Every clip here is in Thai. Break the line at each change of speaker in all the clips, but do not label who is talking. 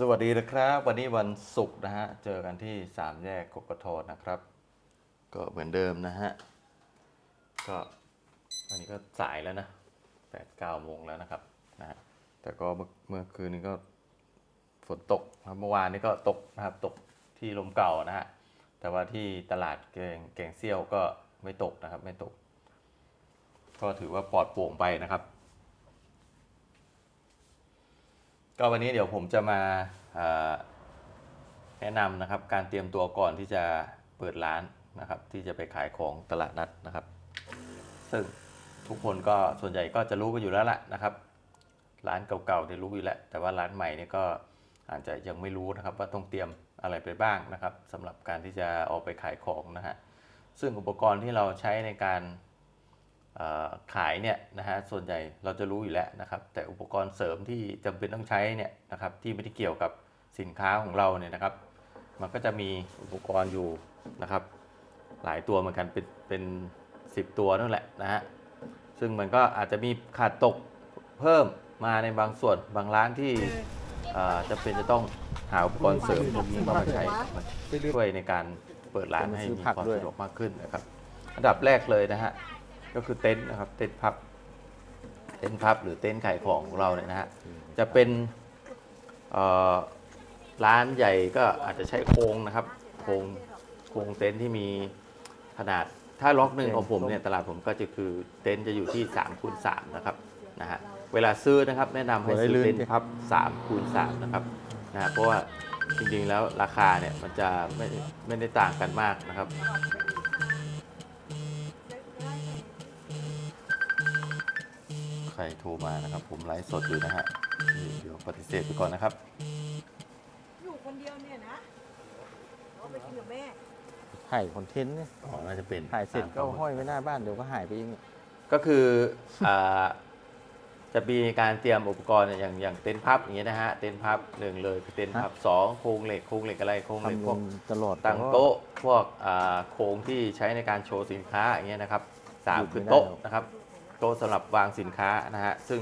สวัสดีนะครับ วันนี้วันศุกร์นะฮะ เจอกันที่สามแยกกกทนะครับ ก็เหมือนเดิมนะฮะ ก็อันนี้ก็สายแล้วนะแปดเก้าโมงแล้วนะครับนะฮะแต่ก็เมื่อเมื่อคืนนี้ก็ฝนตกครับเมื่อวานนี้ก็ตกนะครับตกที่ลมเก่านะฮะ แต่ว่าที่ตลาดแกงแกงเซี่ยวก็ไม่ตกนะครับ ไม่ตก ก็ถือว่าปลอดโปร่งไปนะครับ ก็วันนี้เดี๋ยวผมจะมาแนะนำนะครับการเตรียมตัวก่อนที่จะเปิดร้านนะครับ ที่จะไปขายของตลาดนัดนะครับ ซึ่งทุกคนก็ส่วนใหญ่ก็จะรู้กันอยู่แล้วล่ะนะครับ ร้านเก่าๆเนี่ยรู้อยู่แล้ว แต่ว่าร้านใหม่นี่ก็อาจจะยังไม่รู้นะครับว่าต้องเตรียมอะไรไปบ้างนะครับสำหรับการที่จะออกไปขายของนะฮะซึ่งอุปกรณ์ที่เราใช้ในการ ขายเนี่ยนะฮะส่วนใหญ่เราจะรู้อยู่แล้วนะครับ แต่อุปกรณ์เสริมที่จำเป็นต้องใช้เนี่ยนะครับที่ไม่ได้เกี่ยวกับสินค้าของเราเนี่ยนะครับ มันก็จะมีอุปกรณ์อยู่นะครับ หลายตัวเหมือนกันเป็นเป็นสิบตัวนั่นแหละนะฮะซึ่งมันก็อาจจะมีขาดตกเพิ่มมาในบางส่วนบางร้านที่จะเป็นจะต้องหาอุปกรณ์เสริมพวกนี้มาใช้ช่วยในการเปิดร้านให้มีความสะดวกมากขึ้นนะครับ อันดับแรกเลยนะฮะ ก็คือเต็นท์นะครับ เต็นท์พับ เต็นท์พับ หรือเต็นท์ขายของของเราเนี่ยนะฮะ จะเป็นเอ่อร้านใหญ่ก็อาจจะใช้โครงนะครับ โครงโครงเต็นท์ที่มีขนาด ถ้าล็อกหนึ่งของผมเนี่ยตลาดผมก็จะคือเต็นท์จะอยู่ที่3คูณ3นะครับนะฮะ เวลาซื้อนะครับแนะนำให้ซื้อเต็นท์พับ3คูณ3นะครับนะฮะเพราะว่าจริงๆแล้วราคาเนี่ยมันจะไม่ไม่ได้ต่างกันมากนะครับ ใครโทรมานะครับ ผมไลฟ์สดอยู่นะฮะเดี๋ยวปฏิเสธไปก่อนนะครับ
อยู่คนเดียวเนี่ยนะเอาไปกินกับแม่
ถ่ายคอนเทนต์เนี่ย
อ๋อน่าจะเป็น
ถ่ายเสร็จก็
ตาม
ห้อยไว้หน้าบ้านเดี๋ยวก็หายไปเอง
ก็คืออ่าจะมีการเตรียมอุปกรณ์อย่างอย่างเต็นท์พับอย่างเงี้ยนะฮะเต็นท์พับหนึ่งเลยคือเต็นท์พับสองโครงเหล็กโครงเหล็กอะไรโครงเหล็ก
ทำ
พวก
ตลอด
ตั้งโต๊ะพวกอ่าโครงที่ใช้ในการโชว์สินค้าอย่างเงี้ยนะครับสามคือโต๊ะนะครับ โต๊ะสำหรับวางสินค้านะฮะซึ่ง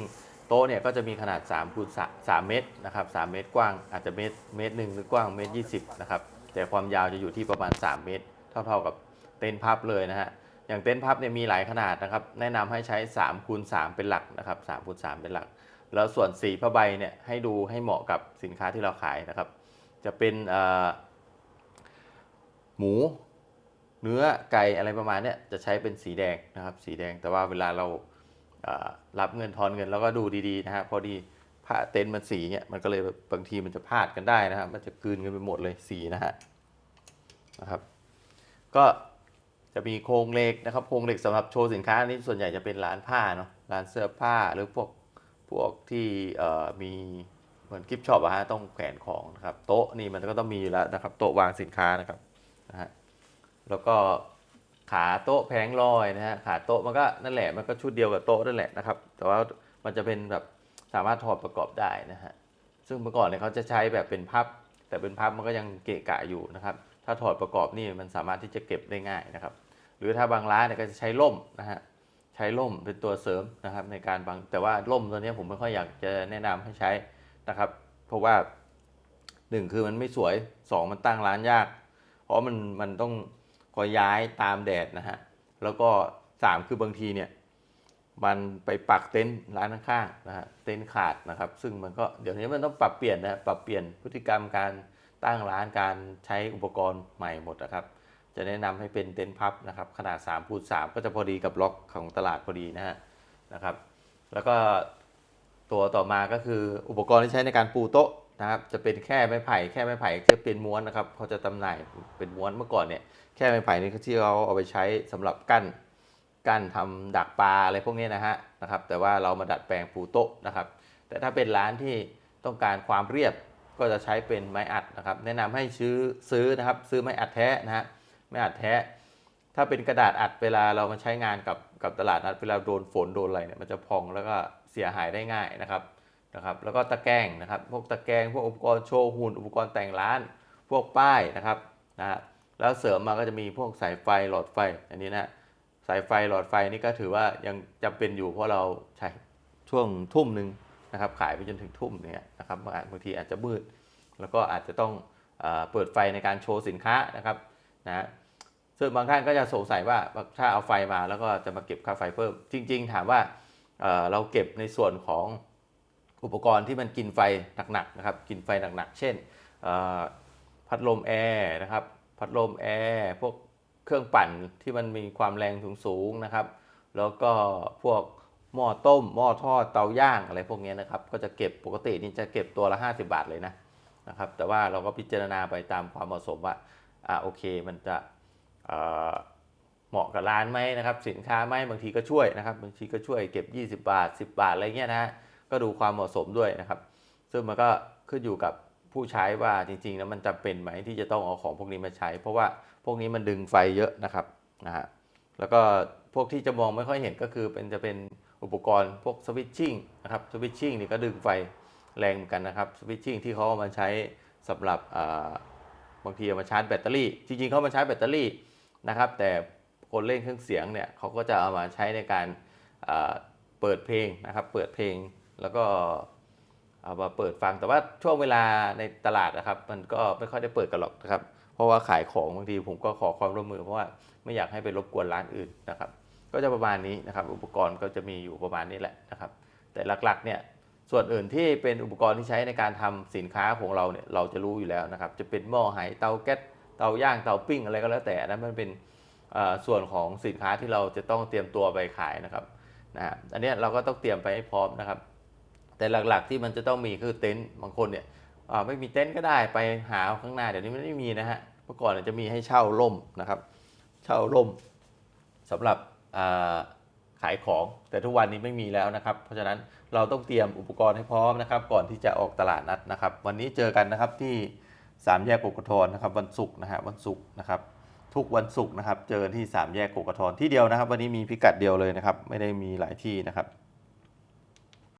โต๊ะเนี่ยก็จะมีขนาด3คูณ3เมตรนะครับ3เมตรกว้างอาจจะเมตรเมตรหนึ่งหรือกว้างเมตรยี่สิบนะครับแต่ความยาวจะอยู่ที่ประมาณ 3 เมตร เท่าๆกับเต็นท์พับเลยนะฮะอย่างเต็นท์พับเนี่ยมีหลายขนาดนะครับแนะนำให้ใช้3คูณ3เป็นหลักนะครับ3คูณ3เป็นหลัก แล้วส่วนสีผ้าใบเนี่ยให้ดูให้เหมาะกับสินค้าที่เราขายนะครับ จะเป็นหมู เนื้อไก่อะไรประมาณเนี้ยจะใช้เป็นสีแดงนะครับ สีแดงแต่ว่าเวลาเรารับเงินทอนเงินแล้วก็ดูดีๆนะฮะพอดีผ้าเต็นท์มันสีเนี่ยมันก็เลยบางทีมันจะพลาดกันได้นะครับ มันจะกลืนกันไปหมดเลยสีนะฮะนะครับ ก็จะมีโครงเหล็กนะครับโครงเหล็กสำหรับโชว์สินค้านี่ส่วนใหญ่จะเป็นร้านผ้าเนาะร้านเสื้อผ้าหรือพวกพวกที่มีเหมือนกิฟต์ช็อปอะฮะต้องแขวนของนะครับโต๊ะนี่มันก็ต้องมีแล้วนะครับ โต๊ะวางสินค้านะครับนะฮะ แล้วก็ขาโต๊ะแผงลอยนะฮะขาโต๊ะมันก็นั่นแหละมันก็ชุดเดียวกับโต๊ะนั่นแหละนะครับ แต่ว่ามันจะเป็นแบบสามารถถอดประกอบได้นะฮะซึ่งเมื่อก่อนเนี่ยเขาจะใช้แบบเป็นพับ แต่เป็นพับมันก็ยังเกะกะอยู่นะครับ ถ้าถอดประกอบนี่มันสามารถที่จะเก็บได้ง่ายนะครับ หรือถ้าบางร้านเนี่ยก็จะใช้ล่มนะฮะใช้ล่มเป็นตัวเสริมนะครับในการบางแต่ว่าล่มตัวนี้ผมไม่ค่อยอยากจะแนะนำให้ใช้นะครับ เพราะว่าหนึ่งคือมันไม่สวยสองมันตั้งร้านยาก เพราะมันมันต้อง คอย้ายตามแดดนะฮะ แล้วก็สามคือบางทีเนี่ยมันไปปักเต็นท์ร้านข้างๆนะฮะเต็นท์ขาดนะครับ ซึ่งมันก็เดี๋ยวนี้มันต้องปรับเปลี่ยนนะปรับเปลี่ยนพฤติกรรมการตั้งร้านการใช้อุปกรณ์ใหม่หมดนะครับ จะแนะนำให้เป็นเต็นท์พับนะครับ ขนาด3คูณ3ก็จะพอดีกับล็อกของตลาดพอดีนะฮะนะครับ แล้วก็ตัวต่อมาก็คืออุปกรณ์ที่ใช้ในการปูโต๊ะ นะครับจะเป็นแค่ไม้ไผ่แค่ไม้ไผ่จะเป็นม้วนนะครับเขาจะตำหน่ายเป็นม้วนเมื่อก่อนเนี่ยแค่ไม้ไผ่นี่ที่เขาเอาไปใช้สำหรับกั้นกั้นทำดักปลาอะไรพวกนี้นะฮะนะครับ แต่ว่าเรามาดัดแปลงปูโต๊ะนะครับ แต่ถ้าเป็นร้านที่ต้องการความเรียบก็จะใช้เป็นไม้อัดนะครับ แนะนำให้ซื้อซื้อนะครับ ซื้อไม้อัดแท้นะฮะไม้อัดแท้ ถ้าเป็นกระดาษอัดเวลาเรามาใช้งานกับกับตลาดนัดเวลาโดนฝนโดนอะไรเนี่ยมันจะพองแล้วก็เสียหายได้ง่ายนะครับ นะครับแล้วก็ตะแกรงนะครับพวกตะแกรงพวกอุปกรณ์โชว์หุ่นอุปกรณ์แต่งร้าน พวกป้ายนะครับนะฮะแล้วเสริมมาก็จะมีพวกสายไฟหลอดไฟอันนี้นะสายไฟหลอดไฟนี่ก็ถือว่ายังจำเป็นอยู่เพราะเราใช้ช่วงทุ่มหนึ่งนะครับขายไปจนถึงทุ่มเนี่ยนะครับบางทีอาจจะมืด แล้วก็อาจจะต้องเอเปิดไฟในการโชว์สินค้านะครับนะฮะซึ่งบางท่านก็จะสงสัยว่าถ้าเอาไฟมาแล้วก็จะมาเก็บค่าไฟเพิ่ม จริง ๆ ถามว่าเเราเก็บในส่วนของ อุปกรณ์ที่มันกินไฟหนักๆนะครับกินไฟหนักๆ เช่นพัดลมแอร์นะครับพัดลมแอร์พวกเครื่องปั่นที่มันมีความแรงสูงๆนะครับ แล้วก็พวกหม้อต้มหม้อทอดเตาย่างอะไรพวกนี้นะครับ ก็จะเก็บปกตินี่จะเก็บตัวละ 50 บาทเลยนะนะครับ แต่ว่าเราก็พิจารณาไปตามความเหมาะสมว่าอ่าโอเคมันจะเอ่อเหมาะกับร้านไหมนะครับ สินค้าไหมบางทีก็ช่วยนะครับ บางทีก็ช่วยเก็บ 20 บาท 10 บาทอะไรเงี้ยนะฮะ ก็ดูความเหมาะสมด้วยนะครับ ซึ่งมันก็ขึ้นอยู่กับผู้ใช้ว่าจริงๆแล้วมันจำเป็นไหมที่จะต้องเอาของพวกนี้มาใช้ เพราะว่าพวกนี้มันดึงไฟเยอะนะครับนะฮะแล้วก็พวกที่จะมองไม่ค่อยเห็นก็คือเป็นจะเป็นอุปกรณ์พวกสวิตชิ่งนะครับสวิตชิ่งนี่ก็ดึงไฟแรงเหมือนกันนะครับสวิตชิ่งที่เขาเอามาใช้สำหรับบางทีเอามาชาร์จแบตเตอรี่ จริงๆเขามาชาร์จแบตเตอรี่นะครับ แต่คนเล่นเครื่องเสียงเนี่ยเขาก็จะเอามาใช้ในการเปิดเพลงนะครับ เปิดเพลง แล้วก็เอามาเปิดฟังแต่ว่าช่วงเวลาในตลาดนะครับ มันก็ไม่ค่อยได้เปิดกันหรอกนะครับ เพราะว่าขายของบางทีผมก็ขอความร่วมมือเพราะว่าไม่อยากให้ไปรบกวนร้านอื่นนะครับ ก็จะประมาณนี้นะครับ อุปกรณ์ก็จะมีอยู่ประมาณนี้แหละนะครับ แต่หลักๆเนี่ยส่วนอื่นที่เป็นอุปกรณ์ที่ใช้ในการทำสินค้าของเราเนี่ยเราจะรู้อยู่แล้วนะครับ จะเป็นหม้อไหเตาแก๊สเตาย่างเตาปิ้งอะไรก็แล้วแต่นั้นมันเป็นส่วนของสินค้าที่เราจะต้องเตรียมตัวไปขายนะครับนะฮะอันนี้เราก็ต้องเตรียมไปให้พร้อมนะครับ แต่หลักๆที่มันจะต้องมีคือเต็นท์บางคนเนี่ยไม่มีเต็นท์ก็ได้ไปหาข้างหน้าเดี๋ยวนี้มันไม่มีนะฮะเมื่อก่อนจะมีให้เช่าร่มนะครับ เช่าร่มสำหรับขายของแต่ทุกวันนี้ไม่มีแล้วนะครับ เพราะฉะนั้นเราต้องเตรียมอุปกรณ์ให้พร้อมนะครับ ก่อนที่จะออกตลาดนัดนะครับ วันนี้เจอกันนะครับที่สามแยกกกทนะครับ วันศุกร์นะฮะวันศุกร์นะครับ ทุกวันศุกร์นะครับ เจอที่สามแยกกกทที่เดียวนะครับ วันนี้มีพิกัดเดียวเลยนะครับ ไม่ได้มีหลายที่นะครับ